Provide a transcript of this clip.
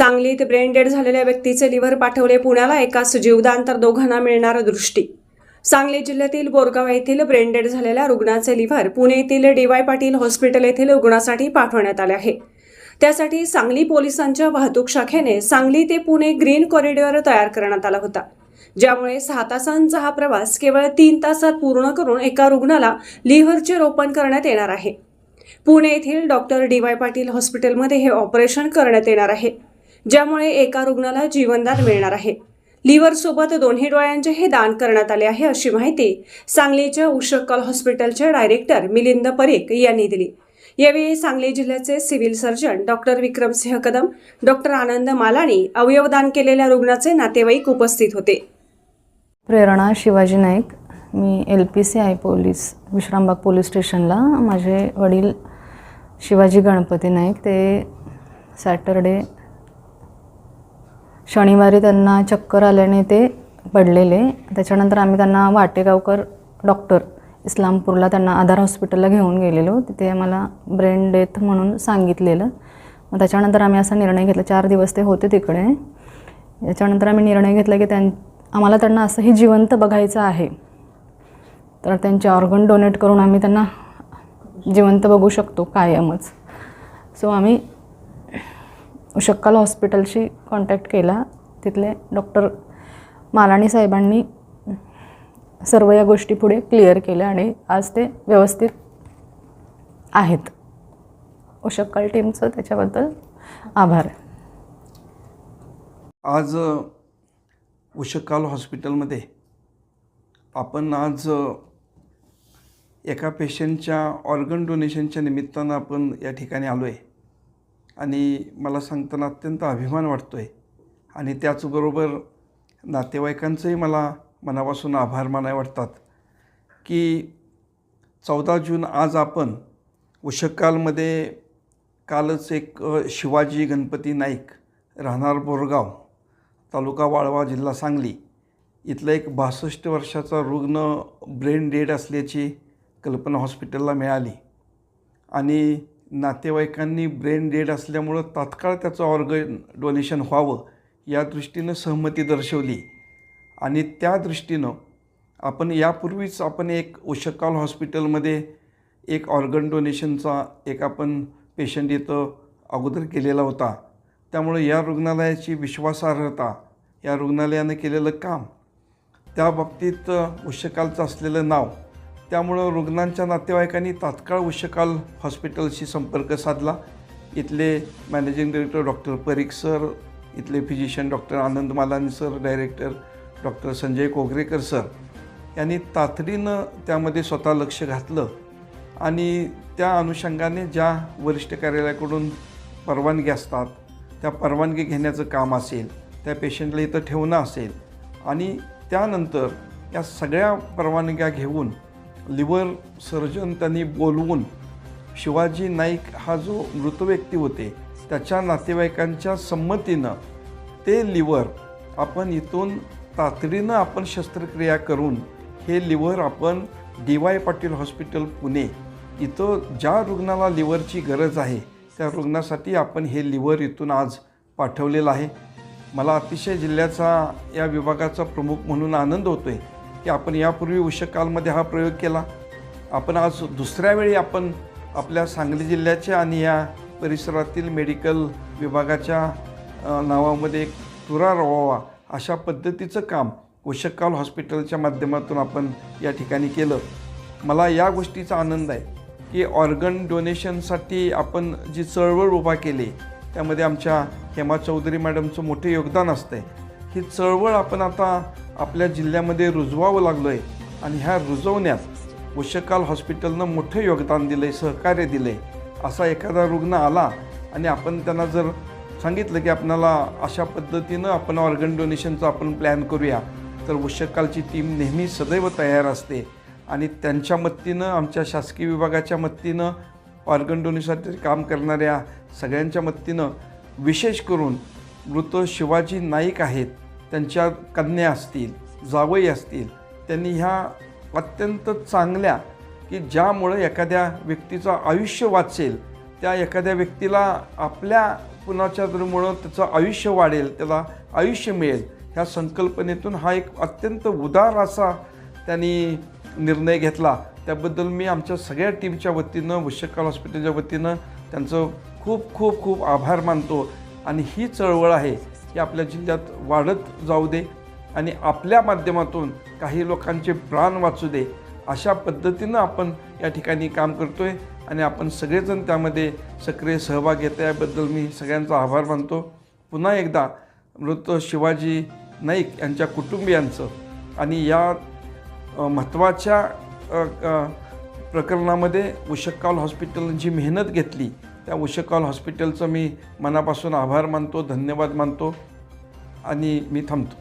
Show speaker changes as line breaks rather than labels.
सांगलीत brain dead झालेल्या व्यक्तीचे लिव्हर पाठवले पुण्याला एकाच जीवदान तर दोघांना मिळणार दृष्टी. सांगली जिल्ह्यातील बोरगाव येथील ब्रेनडेड झालेल्या रुग्णाचे लिव्हर पुणे येथील डी वाय पाटील हॉस्पिटल येथील रुग्णासाठी पाठवण्यात आले आहे. त्यासाठी सांगली पोलिसांच्या वाहतूक शाखेने सांगली ते पुणे ग्रीन कॉरिडॉर तयार करण्यात आला होता. ज्यामुळे सहा तासांचा हा प्रवास केवळ तीन तासात पूर्ण करून एका रुग्णाला लिव्हरचे रोपण करण्यात येणार आहे. पुणे येथील डॉक्टर डी वाय पाटील हॉस्पिटलमध्ये हे ऑपरेशन करण्यात येणार आहे. ज्यामुळे एका रुग्णाला जीवनदान मिळणार आहे. लिव्हर सोबत दोन्ही डोळ्यांचे हे दान करण्यात आले आहे अशी माहिती सांगलीच्या उषक्कल हॉस्पिटलचे डायरेक्टर मिलिंद परेख यांनी दिली. यावेळी सांगली जिल्ह्याचे civil surgeon doctor Vikramsinh Kadam doctor Anand Malani अवयवदान केलेल्या रुग्णाचे नातेवाईक उपस्थित होते.
प्रेरणा शिवाजी नाईक. मी L P C I police Vishrambag police स्टेशनला. माझे वडील शिवाजी गणपती नाईक. ते सॅटरडे शनिवारी त्यांना चक्कर आल्याने ते पडलेले. त्याच्यानंतर आम्ही त्यांना वाटेगावकर डॉक्टर इस्लामपूरला त्यांना आधार हॉस्पिटलला घेऊन गेलेलो. तिथे आम्हाला ब्रेन डेथ म्हणून सांगितलेलं. मग त्याच्यानंतर आम्ही असा निर्णय घेतला. चार दिवस ते होते तिकडे. याच्यानंतर आम्ही निर्णय घेतला की त्यां आम्हाला त्यांना असंही जिवंत बघायचं आहे. तर त्यांचे ऑर्गन डोनेट करून आम्ही त्यांना जिवंत बघू शकतो कायमच. सो आम्ही शक्काल हॉस्पिटलशी कॉन्टॅक्ट केला. तिथले डॉक्टर मालाणी साहेबांनी सर्व या गोष्टी पुढे क्लिअर केल्या आणि आज ते व्यवस्थित आहेत. उशक्काल टीमचं त्याच्याबद्दल आभार.
आज उशक्काल हॉस्पिटलमध्ये आपण आज एका पेशंटच्या ऑर्गन डोनेशनच्या निमित्तानं आपण या ठिकाणी आलो आहे आणि मला सांगताना अत्यंत अभिमान वाटतो आहे आणि त्याचबरोबर नातेवाईकांचंही मला मनापासून आभार मानाय वाटतात की चौदा जून आज आपण उषकालमध्ये कालच एक शिवाजी गणपती नाईक राहणार बोरगाव तालुका वाळवा जिल्हा सांगली इथला एक बासष्ट वर्षाचा रुग्ण ब्रेन डेड असल्याची कल्पना हॉस्पिटलला मिळाली. आणि नातेवाईकांनी ब्रेन डेड असल्यामुळं तात्काळ त्याचं ऑर्गन डोनेशन व्हावं या दृष्टीनं सहमती दर्शवली. आणि त्या दृष्टीनं आपण यापूर्वीच आपण एक ओशकाल हॉस्पिटलमध्ये एक ऑर्गन डोनेशनचा एक आपण पेशंट इथं अगोदर केलेला होता. त्यामुळे या रुग्णालयाची विश्वासार्हता या रुग्णालयानं केलेलं काम त्या बाबतीत उशकालचं असलेलं नाव त्यामुळं रुग्णांच्या नातेवाईकांनी तात्काळ उशकाल हॉस्पिटलशी संपर्क साधला. इथले managing director doctor Parikh sir इथले physician doctor Anand Malani sir director doctor Sanjay Kogarekar sir यांनी तातडीनं त्यामध्ये स्वतः लक्ष घातलं. आणि त्या अनुषंगाने ज्या वरिष्ठ कार्यालयाकडून परवानगी असतात त्या परवानगी घेण्याचं काम असेल त्या पेशंटला इथं ठेवणं असेल आणि त्यानंतर या सगळ्या परवानग्या घेऊन लिव्हर सर्जन त्यांनी बोलवून शिवाजी नाईक हा जो मृत व्यक्ती होते त्याच्या नातेवाईकांच्या संमतीनं ते लिव्हर आपण इथून तातडीनं आपण शस्त्रक्रिया करून हे लिव्हर आपण D Y Patil hospital Pune इथं ज्या रुग्णाला लिव्हरची गरज आहे त्या रुग्णासाठी आपण हे लिव्हर इथून आज पाठवलेलं आहे. मला अतिशय जिल्ह्याचा या विभागाचा प्रमुख म्हणून आनंद होतो आहे की आपण यापूर्वी उषकालमध्ये हा प्रयोग केला. आपण आज दुसऱ्या वेळी आपण आपल्या सांगली जिल्ह्याच्या आणि या परिसरातील मेडिकल विभागाच्या नावामध्ये एक तुरा रवावा अशा पद्धतीचं काम उषकाल हॉस्पिटलच्या माध्यमातून आपण या ठिकाणी केलं. मला या गोष्टीचा आनंद आहे की ऑर्गन डोनेशनसाठी आपण जी चळवळ उभा केली त्यामध्ये आमच्या हेमा चौधरी मॅडमचं मोठं योगदान असतं आहे ही चळवळ आपण आता आपल्या जिल्ह्यामध्ये रुजवावं लागलो आहे आणि ह्या रुजवण्यात वशकाल हॉस्पिटलनं मोठं योगदान दिलं आहे सहकार्य दिलं आहे असा एखादा रुग्ण आला आणि आपण त्यांना जर सांगितलं की आपणाला अशा पद्धतीनं आपण ऑर्गन डोनेशनचा आपण प्लॅन करूया तर वशकालची टीम नेहमी सदैव तयार असते आणि त्यांच्या मदतीनं आमच्या शासकीय विभागाच्या मदतीनं ऑर्गन डोनेशनसाठी काम करणाऱ्या सगळ्यांच्या मदतीनं विशेष करून मृत शिवाजी नाईक आहेत त्यांच्या कन्या असतील जावई असतील त्यांनी ह्या अत्यंत चांगल्या की ज्यामुळं एखाद्या व्यक्तीचं आयुष्य वाचेल त्या एखाद्या व्यक्तीला आपल्या कुणाच्या तरीमुळं त्याचं आयुष्य वाढेल त्याला आयुष्य मिळेल ह्या संकल्पनेतून हा एक अत्यंत उदार असा त्यांनी निर्णय घेतला. त्याबद्दल मी आमच्या सगळ्या टीमच्या वतीनं वशकाल हॉस्पिटलच्या वतीनं त्यांचं खूप खूप खूप आभार मानतो. आणि ही चळवळ आहे हे आपल्या जिल्ह्यात वाढत जाऊ दे आणि आपल्या माध्यमातून काही लोकांचे प्राण वाचू दे अशा पद्धतीनं आपण या ठिकाणी काम करतो आहे आणि आपण सगळेजण त्यामध्ये सक्रिय सहभाग घेत याबद्दल मी सगळ्यांचा आभार मानतो. पुन्हा एकदा मृत शिवाजी नाईक यांच्या कुटुंबियांचं आणि या महत्त्वाच्या प्रकरणामध्ये उशक्काल हॉस्पिटलनं जी मेहनत घेतली त्या उशक्काल हॉस्पिटलचं मी मनापासून आभार मानतो धन्यवाद मानतो आणि मी थांबतो.